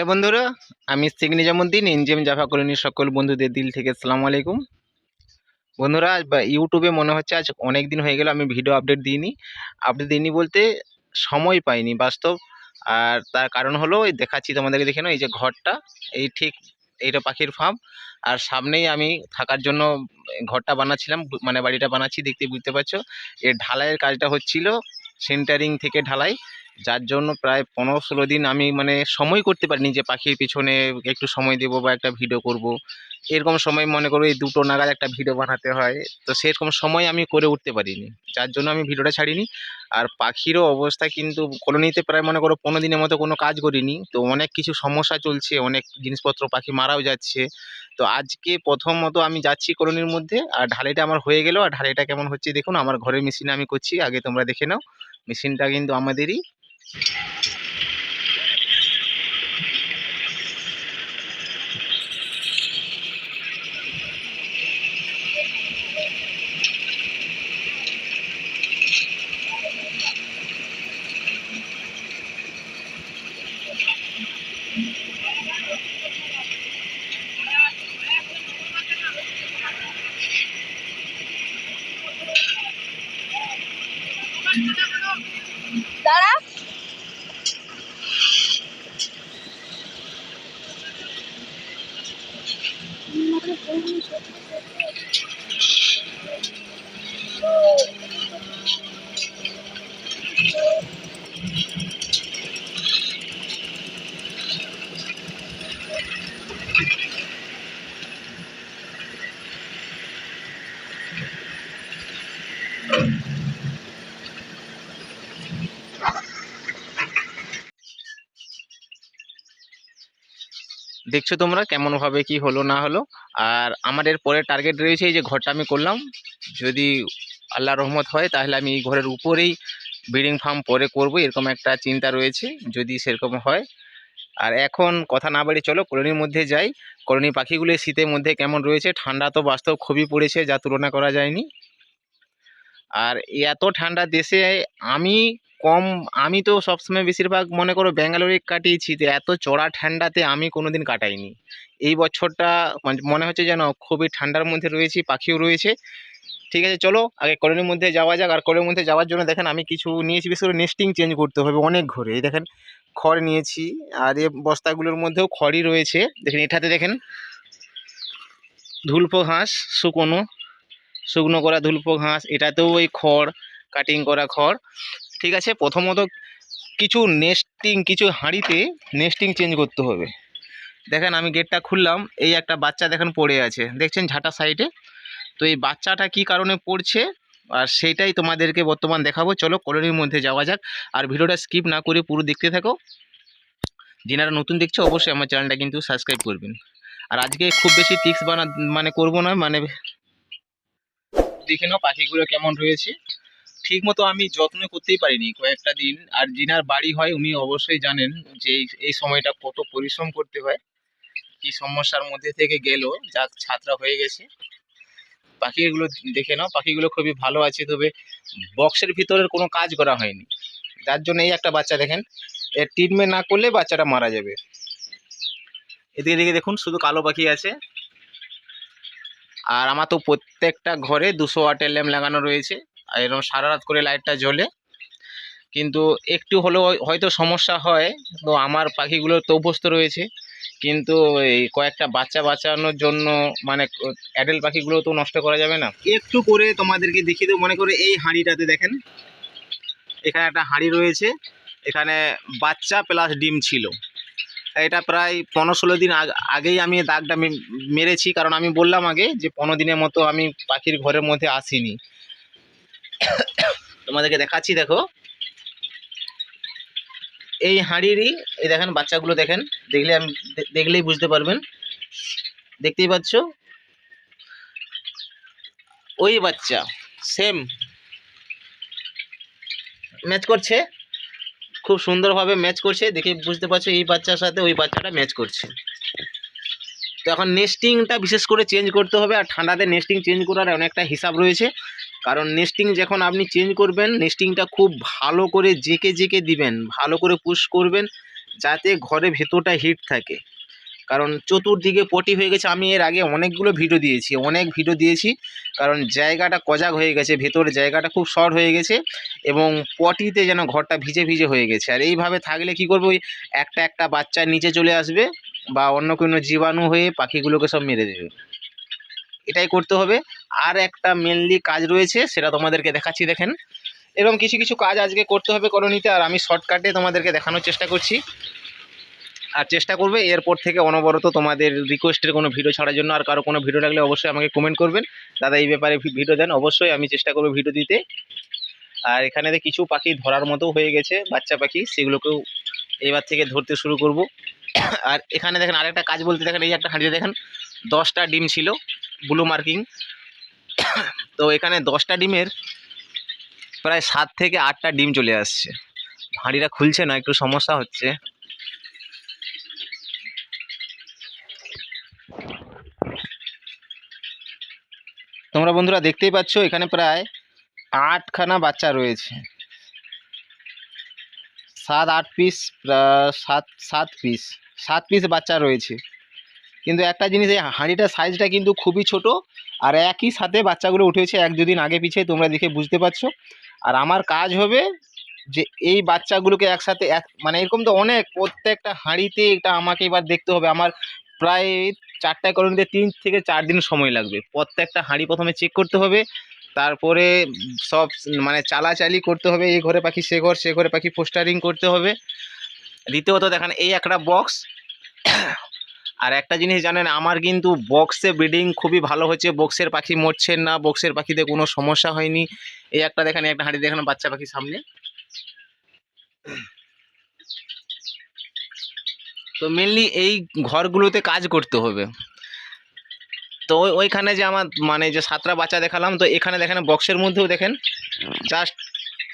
Hello বন্ধুরা, আমি Sheikh Nizamuddin NGM জাফা কলোনির সকল বন্ধুদের দিল থেকে সালাম আলাইকুম। বন্ধুরা ইউটিউবে মনে হচ্ছে আজ অনেক দিন হয়ে গেল আমি ভিডিও আপডেট দিইনি। আপডেট দিইনি বলতে সময় পাইনি বাস্তব। আর তার কারণ হলো, এই দেখাচ্ছি তোমাদেরকে দেখে এই যে ঘরটা, এই ঠিক এইটা পাখির ফার্ম আর সামনেই আমি থাকার জন্য ঘরটা বানাচ্ছিলাম মানে বাড়িটা বানাচ্ছি, দেখতে বুঝতে পারছ। এর ঢালাইয়ের কাজটা হচ্ছিল সেন্টারিং থেকে ঢালাই। যার জন্য প্রায় পনেরো ষোলো দিন আমি মানে সময় করতে পারিনি যে পাখির পিছনে একটু সময় দেবো বা একটা ভিডিও করব। এরকম সময় মনে করো এই দুটো নাগাদ একটা ভিডিও বানাতে হয়। তো সেরকম সময় আমি করে উঠতে পারিনি। যার জন্য আমি ভিডিওটা ছাড়িনি। আর পাখিরও অবস্থা কিন্তু কলোনিতে প্রায় মনে করো পনেরো দিনের মতো কোনো কাজ করিনি। তো অনেক কিছু সমস্যা চলছে, অনেক জিনিসপত্র পাখি মারাও যাচ্ছে। তো আজকে প্রথমত আমি যাচ্ছি কলোনির মধ্যে আর ঢালাইটা আমার হয়ে গেল। আর ঢালাইটা কেমন হচ্ছে দেখুন, আমার ঘরের মেশিনে আমি করছি। আগে তোমরা দেখে নাও। মেশিনটা কিন্তু আমাদেরই। Dara? দেখছ তোমরা কেমনভাবে কি হলো, না হলো? আর আমার এর পরে টার্গেট রয়েছে এই যে ঘরটা আমি করলাম। যদি আল্লাহ রহমত হয়, তাহলে আমি এই ঘরের উপরেই ব্রিডিং ফার্ম পরে করব, এরকম একটা চিন্তা রয়েছে যদি সেরকম হয়। আর এখন কথা না বাড়ি চলো, কলোনির মধ্যে যাই। কলোনি পাখিগুলো শীতের মধ্যে কেমন রয়েছে? ঠান্ডা তো বাস্তব খুবই পড়েছে, যা তুলনা করা যায়নি। আর এত ঠান্ডা দেশে আমি কম, আমি তো সবসময় বেশিরভাগ মনে করো ব্যাঙ্গালোরে কাটিয়েছি তো এত চড়া ঠান্ডাতে আমি কোনোদিন কাটাইনি। এই বছরটা মানে মনে হচ্ছে যেন খুবই ঠান্ডার মধ্যে রয়েছি, পাখিও রয়েছে। ঠিক আছে, চলো আগে কলোনির মধ্যে যাওয়া যাক। আর কলোনির মধ্যে যাওয়ার জন্য দেখেন আমি কিছু নিয়েছি, বিশেষ করে নেস্টিং চেঞ্জ করতে হবে অনেক ঘরে। এই দেখেন, খড় নিয়েছি। আর এ বস্তাগুলোর মধ্যেও খড়ই রয়েছে। দেখেন, এটাতে দেখেন ধুলপো ঘাস, শুকনো শুকনো করা ধুলপো ঘাস, এটাতেও ওই খড় কাটিং করা খড়। ঠিক আছে, প্রথমত কিছু নেস্টিং কিছু হাঁড়িতে নেস্টিং চেঞ্জ করতে হবে। দেখেন আমি গেটটা খুললাম, এই একটা বাচ্চা দেখেন পড়ে আছে। দেখছেন ঝাঁটা সাইডে তো এই বাচ্চাটা কি কারণে পড়ছে? আর সেইটাই তোমাদেরকে বর্তমান দেখাবো। চলো কলোনির মধ্যে যাওয়া যাক। আর ভিডিওটা স্কিপ না করে পুরো দেখতে থাকো। যিনারা নতুন দেখছ, অবশ্যই আমার চ্যানেলটা কিন্তু সাবস্ক্রাইব করবেন। আর আজকে খুব বেশি টিক্স বানা মানে করব না মানে দেখে নাও পাখিগুলো কেমন রয়েছে। ঠিক মতো আমি যত্ন করতেই পারিনি কয়েকটা দিন। আর যিনার বাড়ি হয়, উনি অবশ্যই জানেন যে এই সময়টা কত পরিশ্রম করতে হয়, কি সমস্যার মধ্যে থেকে গেল, যাক ছাত্রা হয়ে গেছে। পাখিগুলো দেখে নাও পাখিগুলো খুবই ভালো আছে, তবে বক্সের ভিতরের কোনো কাজ করা হয়নি। যার জন্য এই একটা বাচ্চা দেখেন এর ট্রিটমেন্ট না করলে বাচ্চাটা মারা যাবে। এদিকে দিকে দেখুন, শুধু কালো পাখি আছে। আর আমার তো প্রত্যেকটা ঘরে দুশো ওয়াটের ল্যাম্প লাগানো রয়েছে। এরকম সারা রাত করে লাইটটা জ্বলে। কিন্তু একটু হলেও হয়তো সমস্যা হয়, তো আমার পাখিগুলো তো অভ্যস্ত রয়েছে। কিন্তু এই কয়েকটা বাচ্চা বাঁচানোর জন্য মানে অ্যাডেল পাখিগুলো তো নষ্ট করা যাবে না। একটু করে তোমাদেরকে দেখিয়ে দেবো, মনে করে এই হাঁড়িটাতে দেখেন। এখানে একটা হাঁড়ি রয়েছে, এখানে বাচ্চা প্লাস ডিম ছিল। এটা প্রায় পনেরো ষোলো দিন আগেই আমি দাগটা মেরেছি, কারণ আমি বললাম আগে যে পনেরো দিনের মতো আমি পাখির ঘরের মধ্যে আসিনি। তোমাদেরকে দেখাচ্ছি, দেখো। এই হাঁড়িরই, এই দেখেন, বাচ্চাগুলো দেখেন, দেখলে আমি দেখলেই বুঝতে পারবেন। দেখতেই পাচ্ছ? ওই বাচ্চা সেম ম্যাচ করছে। খুব সুন্দরভাবে ম্যাচ করছে। দেখে বুঝতে পারছ, এই বাচ্চার সাথে ওই বাচ্চাটা ম্যাচ করছে। তো এখন নেস্টিংটা বিশেষ করে চেঞ্জ করতে হবে, আর ঠান্ডাতে নেস্টিং চেঞ্জ করার অনেকটা হিসাব রয়েছে। কারণ নেস্টিং যখন আপনি চেঞ্জ করবেন নেস্টিংটা খুব ভালো করে জেকে জেকে দিবেন, ভালো করে পুশ করবেন, যাতে ঘরে ভেতরটা হিট থাকে। কারণ চতুর্দিকে পটি হয়ে গেছে, আমি এর আগে অনেকগুলো ভিডিও দিয়েছি, অনেক ভিডিও দিয়েছি, কারণ জায়গাটা কজাক হয়ে গেছে ভেতরের জায়গাটা খুব শর্ট হয়ে গেছে, এবং পটিতে যেন ঘরটা ভিজে ভিজে হয়ে গেছে। আর এইভাবে থাকলে কি করবে একটা একটা বাচ্চা নিচে চলে আসবে, বা অন্য কোনো জীবাণু হয়ে পাখিগুলোকে সব মেরে দেবে। এটাই করতে হবে। আর একটা মেনলি কাজ রয়েছে, সেটা তোমাদেরকে দেখাচ্ছি, দেখেন। এরকম কিছু কিছু কাজ আজকে করতে হবে কলোনিতে আর আমি শর্টকাটে তোমাদেরকে দেখানোর চেষ্টা করছি। আর চেষ্টা করবে, এরপর থেকে অনবরত তোমাদের রিকোয়েস্টের কোনো ভিডিও ছাড়ার জন্য। আর কারও কোনো ভিডিও লাগলে অবশ্যই আমাকে কমেন্ট করবেন। দাদা, এই ব্যাপারে ভিডিও দেন, অবশ্যই আমি চেষ্টা করব ভিডিও দিতে। আর এখানে কিছু পাখি ধরার মতো হয়ে গেছে, বাচ্চা পাখি, সেগুলোকেও এবার থেকে ধরতে শুরু করব। আর এখানে দেখেন, আরেকটা কাজ বলতে, দেখেন, এই একটা হাঁড়িতে, দেখেন, দশটা ডিম ছিল। ব্লু মার্কিং তো এখানে দশটা ডিমের প্রায় সাত থেকে আটটা ডিম চলে আসছে। হাঁড়িটা খুলছে না, একটু সমস্যা হচ্ছে। তোমরা বন্ধুরা দেখতেই পাচ্ছ, এখানে প্রায় আটখানা বাচ্চা রয়েছে। সাত, আট পিস সাত সাত পিস সাত পিস বাচ্চা রয়েছে। কিন্তু একটা জিনিস, এই হাঁড়িটার সাইজটা কিন্তু খুবই ছোট আর একই সাথে বাচ্চাগুলো উঠেছে এক দুদিন আগে পিছিয়ে, তোমরা দেখে বুঝতে পারছ। আর আমার কাজ হবে যে এই বাচ্চাগুলোকে একসাথে এক মানে এরকম তো অনেক, প্রত্যেকটা হাঁড়িতে এটা আমাকে এবার দেখতে হবে। আমার প্রায় চারটা কলোনিতে তিন থেকে চার দিন সময় লাগবে। প্রত্যেকটা হাঁড়ি প্রথমে চেক করতে হবে, তারপরে সব মানে চালাচালি করতে হবে, এই ঘরে পাখি, সে ঘর, সে ঘরে পাখি পোস্টারিং করতে হবে। দ্বিতীয়ত দেখেন, এই একটা বক্স আর একটা জিনিস জানেন, আমার কিন্তু বক্সে ব্রিডিং খুবই ভালো হচ্ছে বক্সের পাখি মরছে না বক্সের পাখিতে কোনো সমস্যা হয়নি। এই একটা দেখেন একটা হাঁড়ি দেখেন, বাচ্চা পাখি সামনে। তো মেনলি এই ঘরগুলোতে কাজ করতে হবে। তো ওই, ওইখানে যে আমার মানে যে সাতটা বাচ্চা দেখালাম, তো এখানে দেখেন বক্সের মধ্যেও দেখেন জাস্ট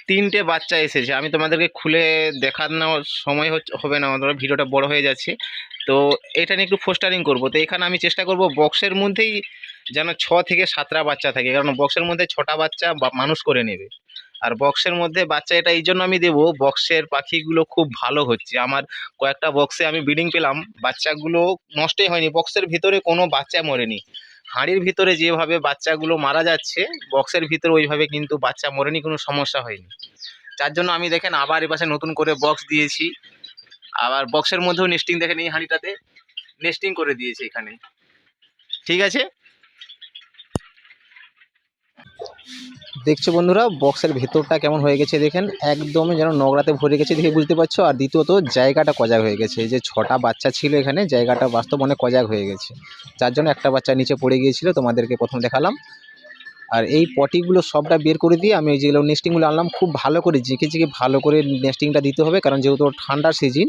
তিনটে বাচ্চা এসেছে। আমি তোমাদেরকে খুলে দেখানোর সময় হবে না আমাদের ভিডিওটা বড় হয়ে যাচ্ছে। তো এটা নিয়ে একটু পোস্টারিং করব। তো এখানে আমি চেষ্টা করব বক্সের মধ্যেই যেন ছ থেকে সাতটা বাচ্চা থাকে। কারণ বক্সের মধ্যে ছটা বাচ্চা মানুষ করে নেবে। আর বক্সের মধ্যে বাচ্চা এটা এই জন্য আমি দেবো বক্সের পাখিগুলো খুব ভালো হচ্ছে। আমার কয়েকটা বক্সে আমি ব্রিডিং পেলাম। বাচ্চাগুলো নষ্টই হয়নি। বক্সের ভিতরে কোনো বাচ্চা মরেনি। হাঁড়ির ভিতরে যেভাবে বাচ্চাগুলো মারা যাচ্ছে, বক্সের ভিতরে ওইভাবে কিন্তু বাচ্চা মরেনি, কোনো সমস্যা হয়নি। যার জন্য আমি দেখেন আবার এপাশে নতুন করে বক্স দিয়েছি। আবার বক্সের মধ্যেও নেস্টিং দেখেন এই হাঁড়িটাতে নেস্টিং করে দিয়েছি এখানে। ঠিক আছে? দেখছ বন্ধুরা বক্সের ভেতরটা কেমন হয়ে গেছে দেখেন? একদমই যেন নোংরাতে ভরে গেছে দেখে বুঝতে পারছ। আর দ্বিতীয়ত, জায়গাটা কজাগ হয়ে গেছে। যে ছটা বাচ্চা ছিল এখানে, জায়গাটা বাস্তব অনেক কজাগ হয়ে গেছে। যার জন্য একটা বাচ্চা নিচে পড়ে গিয়েছিল, তোমাদেরকে প্রথম দেখালাম। আর এই পটিগুলো সবটা বের করে দিয়ে আমি যেগুলো নেস্টিংগুলো আনলাম, খুব ভালো করে জিকে জিকে ভালো করে নেস্টিংটা দিতে হবে, কারণ যেহেতু ঠান্ডার সিজন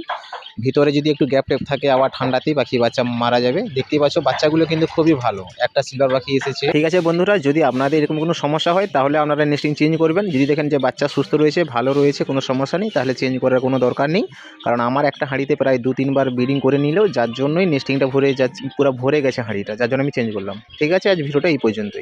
ভিতরে যদি একটু গ্যাপ ট্যাপ থাকে, আবার ঠান্ডাতেই পাখি বাচ্চা মারা যাবে। দেখতেই পাচ্ছ বাচ্চাগুলো কিন্তু খুবই ভালো। একটা সিলভার পাখি এসেছে। ঠিক আছে বন্ধুরা, যদি আপনাদের এরকম কোনো সমস্যা হয়, তাহলে আপনারা নেস্টিং চেঞ্জ করবেন। যদি দেখেন যে বাচ্চা সুস্থ রয়েছে, ভালো রয়েছে, কোনো সমস্যা নেই, তাহলে চেঞ্জ করার কোনো দরকার নেই। কারণ আমার একটা হাঁড়িতে প্রায় দু তিনবার ব্রিডিং করে নিলেও, যার জন্যই নেস্টিংটা ভরে যাচ্ছে, পুরো ভরে গেছে হাঁড়িটা, যার জন্য আমি চেঞ্জ করলাম। ঠিক আছে, আজ ভিডিওটা এই পর্যন্তই।